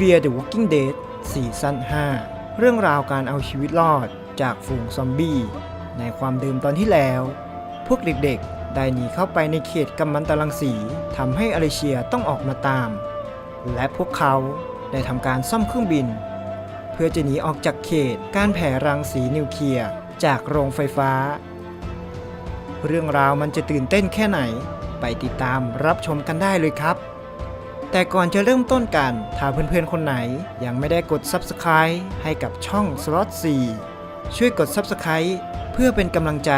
Fear the Walking Dead ซีซั่น5 เรื่องราวการเอาชีวิตรอดจากฝูงซอมบี้ ในความเดิมตอนที่แล้ว พวกเด็กๆ ได้หนีเข้าไปในเขตกัมมันตรังสีทำให้อเลเชียต้องออกมาตาม และพวกเขาได้ทำการซ่อมเครื่องบิน เพื่อจะหนีออกจากเขตการแผ่รังสีนิวเคลียร์จากโรงไฟฟ้า เรื่องราวมันจะตื่นเต้นแค่ไหน ไปติดตามรับชมกันได้เลยครับ แต่ก่อนจะเริ่มต้นกัน ถ้าเพื่อนๆ คนไหนยังไม่ได้กด Subscribe ให้กับช่อง Slot 4 ช่วยกด Subscribe เพื่อเป็นกำลังใจ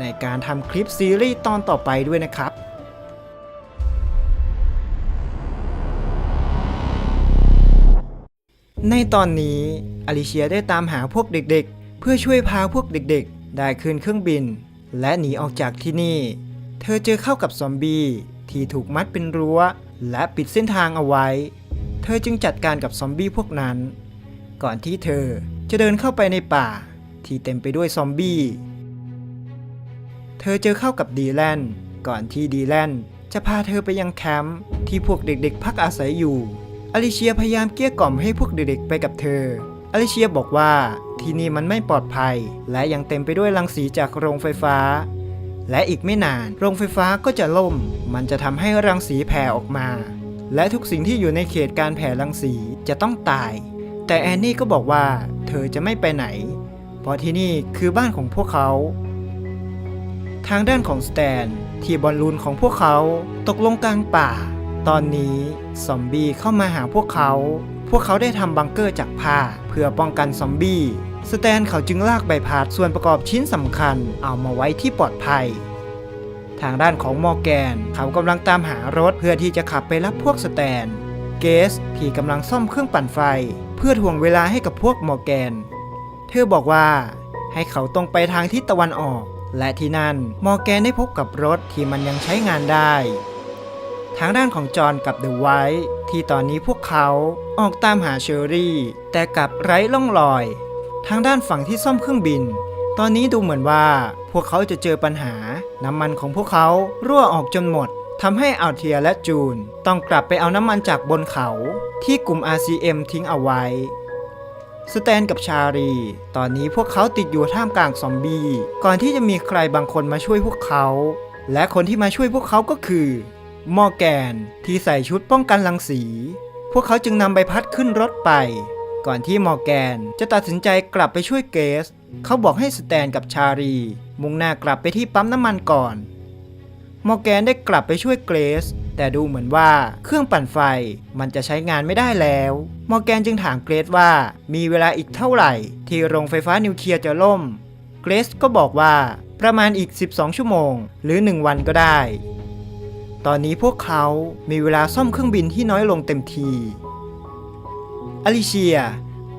ในการทำคลิปซีรีส์ตอนต่อไปด้วยนะครับในตอนนี้อลิเชียได้ตามหาพวกเด็กๆ เพื่อช่วยพาพวกเด็กๆ ได้ขึ้นเครื่องบิน และหนีออกจากที่นี่ เธอเจอเข้ากับซอมบี้ที่ถูกมัดเป็นรั้ว และปิดเส้นทางเอาไว้ เธอจึงจัดการกับซอมบี้พวกนั้น ก่อนที่เธอจะเดินเข้าไปในป่าที่เต็มไปด้วยซอมบี้ เธอเจอเข้ากับดีแลนก่อนที่ดีแลนจะพาเธอไปยังแคมป์ที่พวกเด็กๆ พักอาศัยอยู่ อลิเชียพยายามเกลี้ยกล่อมให้พวกเด็กๆ ไปกับเธอ อลิเชียบอกว่าที่นี่มันไม่ปลอดภัย และยังเต็มไปด้วยรังสีจากโรงไฟฟ้า และอีกไม่นานโรงไฟฟ้าก็จะล่ม มันจะทำให้รังสีแผ่ออกมา และทุกสิ่งที่อยู่ในเขตการแผ่รังสีจะต้องตาย แต่แอนนี่ก็บอกว่าเธอจะไม่ไปไหน เพราะที่นี่คือบ้านของพวกเขา ทางด้านของสแตนที่บอลลูนของพวกเขาตกลงกลางป่า ตอนนี้ซอมบี้เข้ามาหาพวกเขา พวกเขาได้ทำบังเกอร์จากผ้าเพื่อป้องกันซอมบี้ สแตนเขาจึงลากใบพัดส่วนประกอบชิ้นสำคัญเอามาไว้ที่ปลอดภัย ทางด้านของมอร์แกน เขากำลังตามหารถเพื่อที่จะขับไปรับพวกสแตน เกสที่กำลังซ่อมเครื่องปั่นไฟ เพื่อถ่วงเวลาให้กับพวกมอร์แกน เธอบอกว่า ให้เขาตรงไปทางทิศตะวันออก และที่นั่นมอร์แกนได้พบกับรถที่มันยังใช้งานได้ ทางด้านของจอห์นกับเดอะไวท์ที่ตอนนี้พวกเขาออกตามหาเชอรี่ แต่กลับไร้ร่องรอย ทางด้านฝั่งที่ซ่อมเครื่องบิน ตอนนี้ดูเหมือนว่าพวกเขาจะเจอปัญหา น้ำมันของพวกเขารั่วออกจนหมดทำให้อัลเทียและจูน ต้องกลับไปเอาน้ำมันจากบนเขา ที่กลุ่ม RCM ทิ้งเอาไว้ สแตนกับชารี ตอนนี้พวกเขาติดอยู่ท่ามกลางซอมบี้ ก่อนที่จะมีใครบางคนมาช่วยพวกเขา และคนที่มาช่วยพวกเขาก็คือ มอร์แกนที่ใส่ชุดป้องกันรังสี พวกเขาจึงนำใบพัดขึ้นรถไป ก่อนที่มอร์แกนจะตัดสินใจกลับไปช่วยเกส เขาบอกให้สแตนกับชารี มุ่งหน้ากลับไปที่ปั๊มน้ำมันก่อน มอร์แกนได้กลับไปช่วยเกรซแต่ดูเหมือนว่าเครื่องปั่นไฟมันจะใช้งานไม่ได้แล้ว มอร์แกนจึงถามเกรซว่ามีเวลาอีกเท่าไหร่ ที่โรงไฟฟ้านิวเคลียร์จะล่ม เกรซก็บอกว่าประมาณอีก 12 ชั่วโมง หรือ 1 วันก็ได้ ตอนนี้พวกเขามีเวลาซ่อมเครื่องบินที่น้อยลงเต็มที อลิเชีย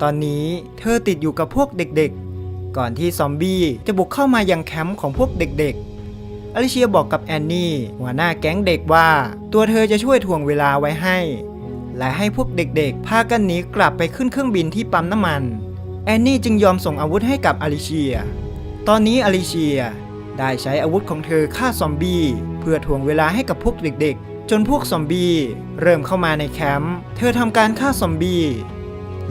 ตอนนี้เธอติดอยู่กับพวกเด็กๆ ก่อนที่ซอมบี้จะบุกเข้ามายังแคมป์ของพวกเด็กๆ อลิเชียบอกกับแอนนี่หัวหน้าแก๊งเด็กว่า ตัวเธอจะช่วยถ่วงเวลาไว้ให้ และให้พวกเด็กๆ พากันหนีกลับไปขึ้นเครื่องบินที่ปั๊มน้ำมัน แอนนี่จึงยอมส่งอาวุธให้กับอลิเชีย ตอนนี้อลิเชียได้ใช้อาวุธของเธอฆ่าซอมบี้เพื่อถ่วงเวลาให้กับพวกเด็กๆ จนพวกซอมบี้เริ่มเข้ามาในแคมป์เธอทำการฆ่าซอมบี้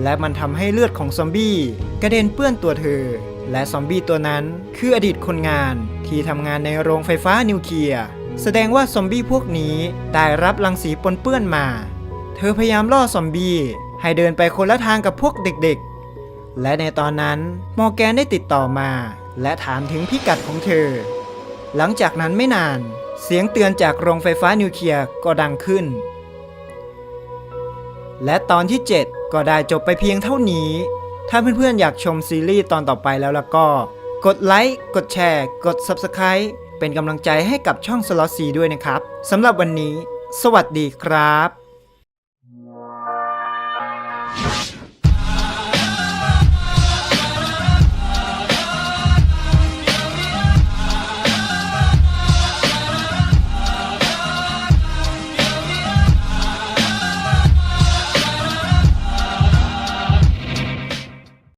และมันทำให้เลือดของซอมบี้กระเด็นเปื้อนตัวเธอ และซอมบี้ตัวนั้นคืออดีตคนงานที่ทำงานในโรงไฟฟ้านิวเคลียร์แสดงว่าซอมบี้พวกนี้ได้รับรังสีปนเปื้อนมา เธอพยายามล่อซอมบี้ให้เดินไปคนละทางกับพวกเด็กๆ และในตอนนั้นมอร์แกนได้ติดต่อมา และถามถึงพิกัดของเธอ หลังจากนั้นไม่นาน เสียงเตือนจากโรงไฟฟ้านิวเคลียร์ก็ดังขึ้น และตอนที่ 7 ก็ได้จบไปเพียงเท่านี้ ถ้าเพื่อนๆอยากชมซีรีส์ตอนต่อไปแล้วล่ะก็ กดไลค์ กดแชร์ กด Subscribe เป็นกำลังใจให้กับช่องสล็อตซีด้วยนะครับสำหรับวันนี้ สวัสดีครับ